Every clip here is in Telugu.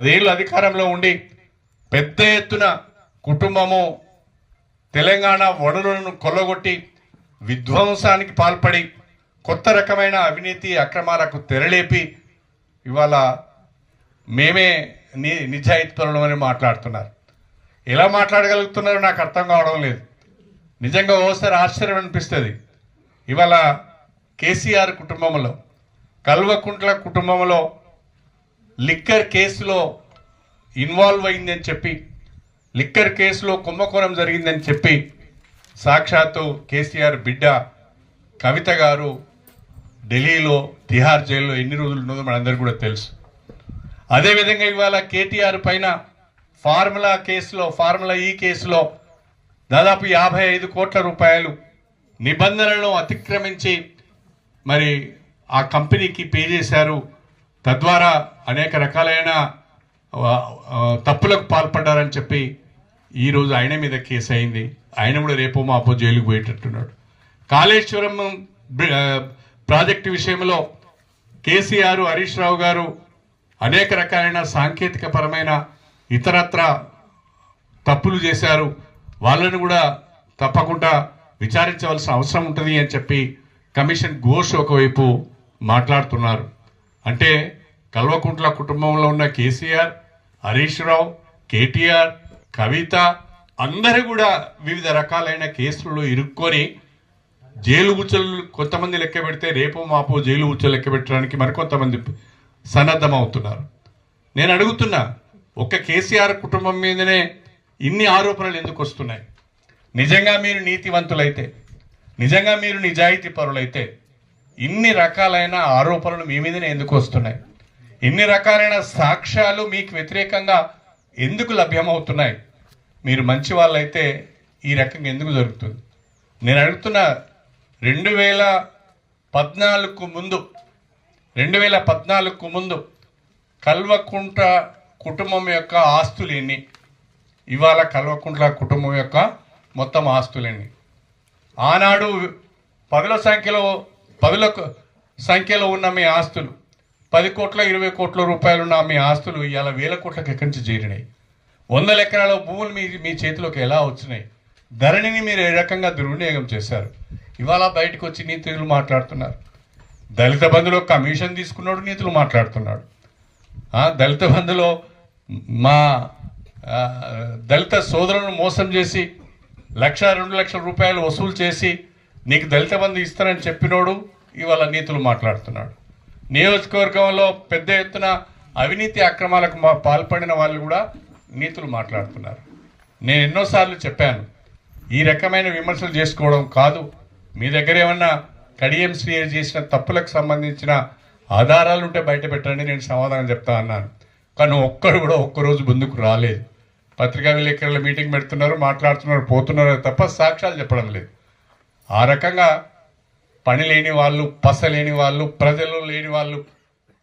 పదేళ్ళు అధికారంలో ఉండి పెద్ద ఎత్తున కుటుంబము తెలంగాణ వనరులను కొల్లగొట్టి విధ్వంసానికి పాల్పడి కొత్త రకమైన అవినీతి అక్రమాలకు తెరలేపి ఇవాళ మేమే ని నిజాయితీ అని మాట్లాడుతున్నారు. ఎలా మాట్లాడగలుగుతున్నారో నాకు అర్థం కావడం లేదు. నిజంగా ఓసారి ఆశ్చర్యం అనిపిస్తుంది. ఇవాళ కేసీఆర్ కుటుంబంలో కల్వకుంట్ల కుటుంబంలో లిక్కర్ కేసులో ఇన్వాల్వ్ అయిందని చెప్పి లిక్కర్ కేసులో కుంభకోణం జరిగిందని చెప్పి సాక్షాత్తు కేసీఆర్ బిడ్డ కవిత గారు ఢిల్లీలో తిహార్ జైల్లో ఎన్ని రోజులు ఉన్నదో మనందరికీ కూడా తెలుసు. అదేవిధంగా ఇవాళ కేటీఆర్ పైన ఫార్ములా కేసులో ఫార్ములా ఈ కేసులో దాదాపు యాభై ఐదు కోట్ల రూపాయలు నిబంధనలను అతిక్రమించి మరి ఆ కంపెనీకి పే చేశారు తద్వారా అనేక రకాలైన తప్పులకు పాల్పడ్డారని చెప్పి ఈరోజు ఆయన మీద కేసు అయింది. ఆయన కూడా రేపు మాపో జైలుకు పోయేటట్టున్నాడు. కాళేశ్వరం ప్రాజెక్టు విషయంలో కేసీఆర్ హరీష్ రావు గారు అనేక రకాలైన సాంకేతిక పరమైన ఇతరత్ర తప్పులు చేశారు. వాళ్ళను కూడా తప్పకుండా విచారించవలసిన అవసరం ఉంటుంది అని చెప్పి కమిషన్ ఘోష్ ఒకవైపు మాట్లాడుతున్నారు. అంటే కల్వకుంట్ల కుటుంబంలో ఉన్న కేసీఆర్ హరీష్ రావు కేటీఆర్ కవిత అందరూ కూడా వివిధ రకాలైన కేసులు ఇరుక్కొని జైలు ఉచ్చలు కొంతమంది లెక్క పెడితే రేపు మాపు జైలు ఉచ్చలు లెక్క పెట్టడానికి మరికొంతమంది సన్నద్ధం అవుతున్నారు నేను అడుగుతున్నా ఒక్క కేసీఆర్ కుటుంబం మీదనే ఇన్ని ఆరోపణలు ఎందుకు వస్తున్నాయి? నిజంగా మీరు నీతివంతులైతే నిజంగా మీరు నిజాయితీ పరులైతే ఇన్ని రకాలైన ఆరోపణలు మీ మీదనే ఎందుకు వస్తున్నాయి? ఇన్ని రకాలైన సాక్ష్యాలు మీకు వ్యతిరేకంగా ఎందుకు లభ్యమవుతున్నాయి? మీరు మంచి వాళ్ళైతే ఈ రకంగా ఎందుకు జరుగుతుంది? నేను అడుగుతున్న రెండు వేల పద్నాలుగుకు ముందు రెండు వేల పద్నాలుగుకు ముందు కల్వకుంట్ల కుటుంబం యొక్క ఆస్తులు ఎన్ని? ఇవాళ కల్వకుంట్ల కుటుంబం యొక్క మొత్తం ఆస్తులు ఎన్ని? ఆనాడు పదుల సంఖ్యలో పదుల సంఖ్యలో ఉన్న మీ ఆస్తులు. పది కోట్ల ఇరవై కోట్ల రూపాయలు ఉన్న మీ ఆస్తులు ఇలా వేల కోట్లకు ఎక్కడి నుంచి చేరినాయి? వందల ఎకరాల భూములు మీ మీ చేతిలోకి ఎలా వచ్చినాయి? ధరణిని మీరు ఏ రకంగా దుర్వినియోగం చేశారు? ఇవాళ బయటకు వచ్చి నీతులు మాట్లాడుతున్నారు. దళిత బంధులో కమిషన్ తీసుకున్నాడు నీతులు మాట్లాడుతున్నాడు. దళిత బంధులో మా దళిత సోదరులను మోసం చేసి లక్ష రెండు లక్షల రూపాయలు వసూలు చేసి నీకు దళిత బంధు ఇస్తానని చెప్పినోడు ఇవాళ నీతులు మాట్లాడుతున్నాడు. నియోజకవర్గంలో పెద్ద ఎత్తున అవినీతి అక్రమాలకు మా- పాల్పడిన వాళ్ళు కూడా నీతులు మాట్లాడుతున్నారు. నేను ఎన్నోసార్లు చెప్పాను ఈ రకమైన విమర్శలు చేసుకోవడం కాదు. మీ దగ్గర ఏమన్నా కడియం శ్రీయర్ చేసిన తప్పులకు సంబంధించిన ఆధారాలు ఉంటే బయట పెట్టండి నేను సమాధానం చెప్తా అన్నాను. కానీ ఒక్కడు కూడా ఒక్కరోజు ముందుకు రాలేదు. పత్రికా విలేకరుల మీటింగ్ పెడుతున్నారు మాట్లాడుతున్నారు పోతున్నారు తప్ప సాక్ష్యాలు చెప్పడం లేదు. ఆ రకంగా పని లేని వాళ్ళు పస లేని వాళ్ళు ప్రజలు లేని వాళ్ళు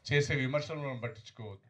చేసే విమర్శలను మనం పట్టించుకోవద్దు.